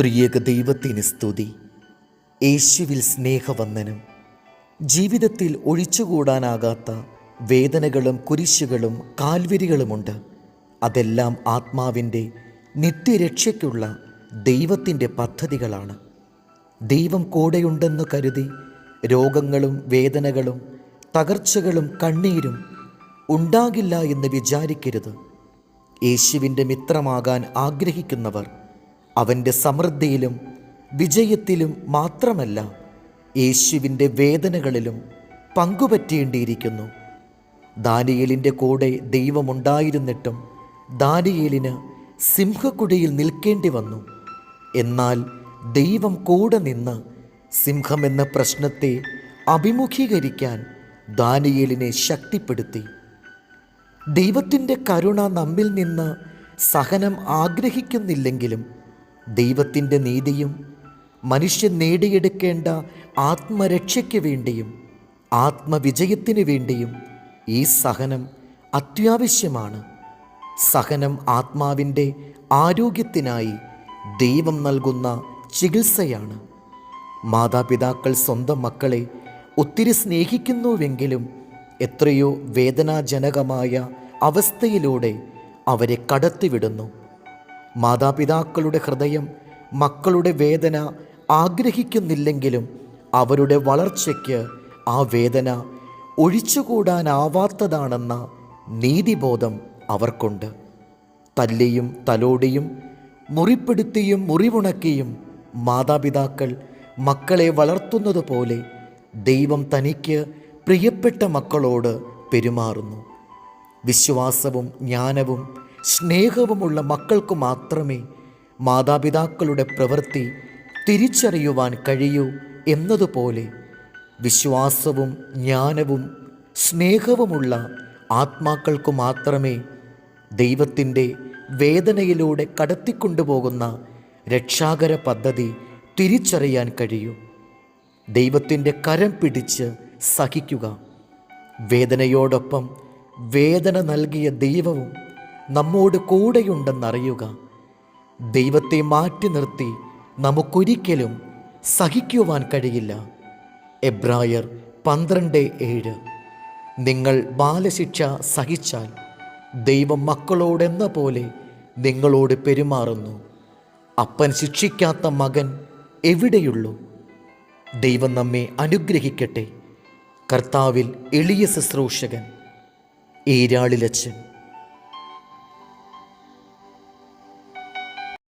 ത്രിയേക ദൈവത്തിന് സ്തുതി. യേശുവിൽ സ്നേഹവന്ദനം. ജീവിതത്തിൽ ഒഴിച്ചുകൂടാനാകാത്ത വേദനകളും കുരിശുകളും കാൽവരികളുമുണ്ട്. അതെല്ലാം ആത്മാവിന്റെ നിത്യരക്ഷയ്ക്കുള്ള ദൈവത്തിന്റെ പദ്ധതികളാണ്. ദൈവം കൂടെയുണ്ടെന്ന് കരുതി രോഗങ്ങളും വേദനകളും തകർച്ചകളും കണ്ണീരും ഉണ്ടാകില്ല എന്ന് വിചാരിക്കരുത്. യേശുവിന്റെ മിത്രമാകാൻ ആഗ്രഹിക്കുന്നവർ അവന്റെ സമൃദ്ധിയിലും വിജയത്തിലും മാത്രമല്ല യേശുവിന്റെ വേദനകളിലും പങ്കുപറ്റേണ്ടിയിരിക്കുന്നു ദാനിയേലിന്റെ കൂടെ ദൈവമുണ്ടായിരുന്നിട്ടും ദാനിയേലിന് സിംഹക്കുടിയിൽ നിൽക്കേണ്ടി വന്നു. എന്നാൽ ദൈവം കൂടെ നിന്ന് സിംഹമെന്ന പ്രശ്നത്തെ അഭിമുഖീകരിക്കാൻ ദാനിയേലിനെ ശക്തിപ്പെടുത്തി. ദൈവത്തിന്റെ കരുണ നമ്മിൽ നിന്ന് സഹനം ആഗ്രഹിക്കുന്നില്ലെങ്കിലും ദൈവത്തിന്റെ നീതിയും മനുഷ്യൻ നേടിയെടുക്കേണ്ട ആത്മരക്ഷയ്ക്ക് വേണ്ടിയും ആത്മവിജയത്തിന് വേണ്ടിയും ഈ സഹനം അത്യാവശ്യമാണ്. സഹനം ആത്മാവിന്റെ ആരോഗ്യത്തിനായി ദൈവം നൽകുന്ന ചികിത്സയാണ്. മാതാപിതാക്കൾ സ്വന്തം മക്കളെ ഒത്തിരി സ്നേഹിക്കുന്നുവെങ്കിലും എത്രയോ വേദനാജനകമായ അവസ്ഥയിലൂടെ അവരെ കടത്തിവിടുന്നു. മാതാപിതാക്കളുടെ ഹൃദയം മക്കളുടെ വേദന ആഗ്രഹിക്കുന്നില്ലെങ്കിലും അവരുടെ വളർച്ചയ്ക്ക് ആ വേദന ഒഴിച്ചുകൂടാനാവാത്തതാണെന്ന നീതിബോധം അവർക്കുണ്ട്. തല്ലിയും തലോടിയും മുറിപ്പെടുത്തിയും മുറിവുണക്കിയും മാതാപിതാക്കൾ മക്കളെ വളർത്തുന്നത് പോലെ ദൈവം തനിക്ക് പ്രിയപ്പെട്ട മക്കളോട് പെരുമാറുന്നു. വിശ്വാസവും ജ്ഞാനവും സ്നേഹവുമുള്ള മക്കൾക്ക് മാത്രമേ മാതാപിതാക്കളുടെ പ്രവൃത്തി തിരിച്ചറിയുവാൻ കഴിയൂ എന്നതുപോലെ വിശ്വാസവും ജ്ഞാനവും സ്നേഹവുമുള്ള ആത്മാക്കൾക്കു മാത്രമേ ദൈവത്തിന്റെ വേദനയിലൂടെ കടത്തിക്കൊണ്ടുപോകുന്ന രക്ഷാകര പദ്ധതി തിരിച്ചറിയാൻ കഴിയൂ. ദൈവത്തിന്റെ കരം പിടിച്ച് സഹിക്കുക. വേദനയോടൊപ്പം വേദന നൽകിയ ദൈവവും നമ്മോട് കൂടെയുണ്ടെന്നറിയുക. ദൈവത്തെ മാറ്റി നിർത്തി നമുക്കൊരിക്കലും സഹിക്കുവാൻ കഴിയില്ല. എബ്രായർ പന്ത്രണ്ട് ഏഴ്. നിങ്ങൾ ബാലശിക്ഷ സഹിച്ചാൽ ദൈവം മക്കളോടെന്ന പോലെ നിങ്ങളോട് പെരുമാറുന്നു. അപ്പൻ ശിക്ഷിക്കാത്ത മകൻ എവിടെയുള്ളൂ? ദൈവം നമ്മെ അനുഗ്രഹിക്കട്ടെ. കർത്താവിൽ എളിയ ശുശ്രൂഷകൻ ഈരാളിലച്ചൻ